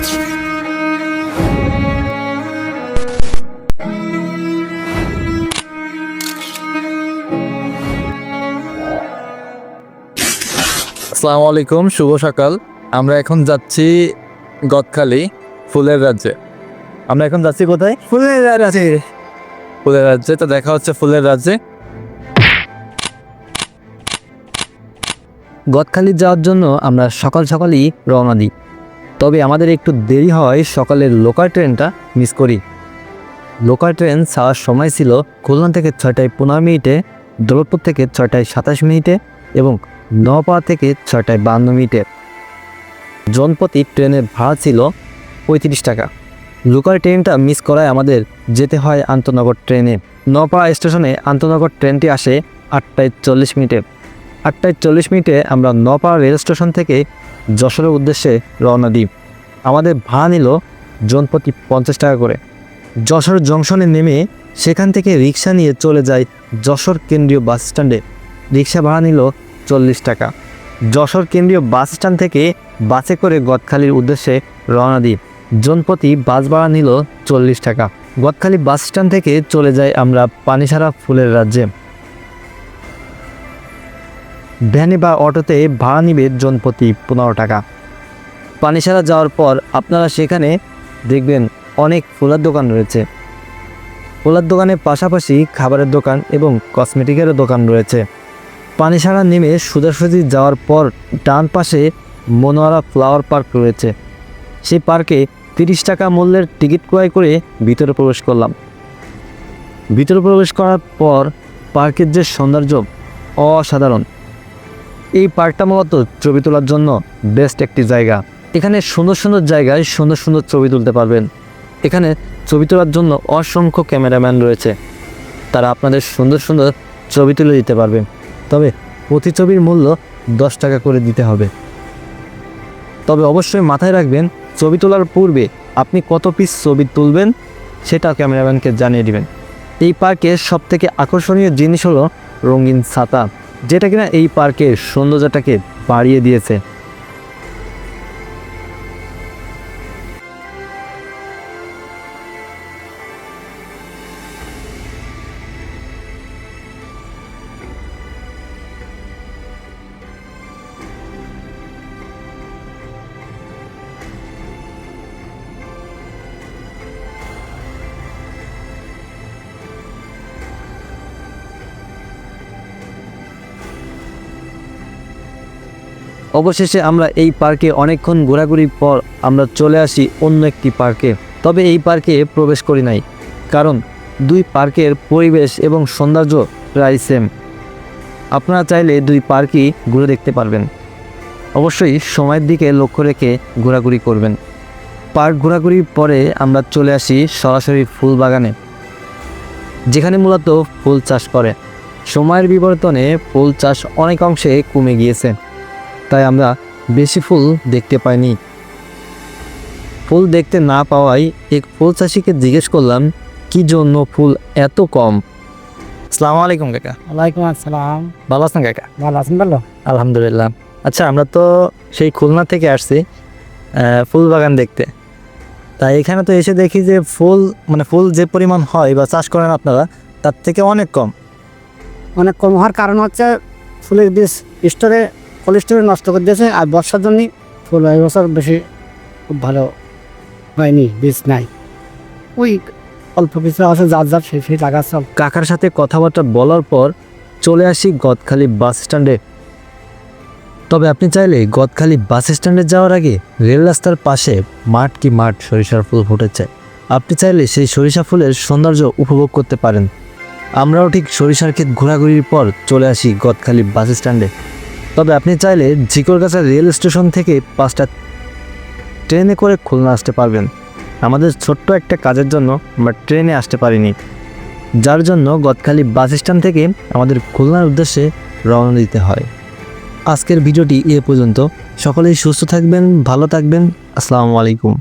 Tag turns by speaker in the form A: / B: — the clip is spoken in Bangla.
A: আসসালামু আলাইকুম শুভ সকাল। আমরা এখন যাচ্ছি গদখালি ফুলের রাজ্যে। আমরা এখন যাচ্ছি কোথায়?
B: ফুলের আছে
A: ফুলের রাজ্যে তো দেখা হচ্ছে ফুলের রাজ্যে।
B: গদখালি যাওয়ার জন্য আমরা সকাল সকালই রওনা দিই। তবে আমাদের একটু দেরি হয়, সকালের লোকাল ট্রেনটা মিস করি। লোকাল ট্রেন ছাড়ার সময় ছিল খুলনা থেকে ছয়টায় পনেরো মিনিটে, দৌলতপুর থেকে ছয়টায় সাতাশ মিনিটে এবং নপাড়া থেকে ছয়টায় বান্ন মিনিটে। জনপ্রতি ট্রেনের ভাড়া ছিল পঁয়ত্রিশ টাকা। লোকাল ট্রেনটা মিস করায় আমাদের যেতে হয় আন্তনগর ট্রেনে নপাড়া স্টেশনে আন্তনগর ট্রেনটি আসে আটটায় চল্লিশ মিনিটে। আটটায় চল্লিশ মিনিটে আমরা নপাড়া রেল স্টেশন থেকে যশোরের উদ্দেশ্যে রওনা দিই। আমাদের ভাড়া নিল জনপ্রতি পঞ্চাশ টাকা করে। যশোর জংশনে নেমে সেখান থেকে রিক্সা নিয়ে চলে যায় যশোর কেন্দ্রীয় বাস স্ট্যান্ডে। রিক্সা ভাড়া নিল চল্লিশ টাকা। যশোর কেন্দ্রীয় বাস স্ট্যান্ড থেকে বাসে করে গদখালির উদ্দেশ্যে রওনা দিই। জনপ্রতি বাস ভাড়া নিল চল্লিশ টাকা। গদখালি বাস স্ট্যান্ড থেকে চলে যাই আমরা পানিসারা ফুলের রাজ্যে। ভ্যানে বা অটোতে ভাড়া নিবে জনপ্রতি পনেরো টাকা। পানিসারা যাওয়ার পর আপনারা সেখানে দেখবেন অনেক ফুলের দোকান রয়েছে। ফুলের দোকানের পাশাপাশি খাবারের দোকান এবং কসমেটিকেরও দোকান রয়েছে। পানিসারা নেমে সোজাসুজি যাওয়ার পর ডান পাশে মনোয়ারা ফ্লাওয়ার পার্ক রয়েছে। সেই পার্কে তিরিশ টাকা মূল্যের টিকিট ক্রয় করে ভিতরে প্রবেশ করলাম। ভিতরে প্রবেশ করার পর পার্কের যে সৌন্দর্য অসাধারণ। এই পার্কটা মূলত ছবি তোলার জন্য বেস্ট একটি জায়গা। এখানে সুন্দর সুন্দর জায়গায় সুন্দর সুন্দর ছবি তুলতে পারবেন। এখানে ছবি তোলার জন্য অসংখ্য ক্যামেরাম্যান রয়েছে। তারা আপনাদের সুন্দর সুন্দর ছবি তুলে দিতে পারবে। তবে প্রতি ছবির মূল্য দশ টাকা করে দিতে হবে। তবে অবশ্যই মাথায় রাখবেন, ছবি তোলার পূর্বে আপনি কত পিস ছবি তুলবেন সেটা ক্যামেরাম্যানকে জানিয়ে দিবেন। এই পার্কের সবথেকে আকর্ষণীয় জিনিস হলো রঙিন ছাতা, যেটা কিনা এই পার্কের সৌন্দর্যটাকে বাড়িয়ে দিয়েছে। অবশেষে আমরা এই পার্কে অনেকক্ষণ ঘোরাঘুরির পর আমরা চলে আসি অন্য একটি পার্কে। তবে এই পার্কে প্রবেশ করি নাই, কারণ দুই পার্কের পরিবেশ এবং সৌন্দর্য প্রায় সেম আপনারা চাইলে দুই পার্কই ঘুরে দেখতে পারবেন। অবশ্যই সময়ের দিকে লক্ষ্য রেখে ঘোরাঘুরি করবেন। পার্ক ঘোরাঘুরির পরে আমরা চলে আসি সরাসরি ফুল বাগানে, যেখানে মূলত ফুল চাষ করে। সময়ের বিবর্তনে ফুল চাষ অনেক অংশে কমে গিয়েছে। তাই আমরা বেশি ফুল দেখতে পাইনি। ফুল দেখতে না পাওয়ায় এক ফুল চাষিকে জিজ্ঞেস করলাম কি জন্য ফুল এত কম? সালাম আলাইকুম কাকা।
C: ওয়ালাইকুম আসসালাম।
B: ভালো আছেন কাকা?
C: ভালো আছেন ভালো?
B: আলহামদুলিল্লাহ। আচ্ছা আমরা তো সেই খুলনা থেকে আসছি ফুল বাগান দেখতে। তাই এখানে তো এসে দেখি যে ফুল মানে ফুল যে পরিমাণ হয় বা চাষ করেন আপনারা তার থেকে অনেক কম।
C: অনেক কম হওয়ার কারণ হচ্ছে ফুলের বীজ স্টোরে কোল্ড নষ্ট করে দিয়েছে আর বর্ষার জন্যই ফুল এই বছর বেশি খুব ভালো হয়নি বীজ নাই। ওই অল্প কিছু আছে, যার যার সেই সেই লাগাচ্ছে।
B: কাকার সাথে কথাবার্তা বলার পর চলে আসি গদখালি বাস স্ট্যান্ডে। তবে আপনি চাইলে গদখালি বাস স্ট্যান্ডে যাওয়ার আগে রেল রাস্তার পাশে মাঠ কি মাঠ সরিষার ফুল ফুটেছে। আপনি চাইলে সেই সরিষা ফুলের সৌন্দর্য উপভোগ করতে পারেন। আমরাও ঠিক সরিষার ক্ষেত ঘোরাঘুরির পর চলে আসি গদখালি বাস স্ট্যান্ডে। তবে আপনি চাইলে ঝিকরগাছা রেল স্টেশন থেকে পাঁচটা ট্রেনে করে খুলনা আসতে পারবেন। আমাদের ছোট্ট একটা কাজের জন্য আমরা ট্রেনে আসতে পারিনি। যার জন্য গদখালি বাস স্ট্যান্ড থেকে আমাদের খুলনার উদ্দেশ্যে রওনা দিতে হয়। আজকের ভিডিওটি এ পর্যন্ত। সকলেই সুস্থ থাকবেন, ভালো থাকবেন। আসসালামু আলাইকুম।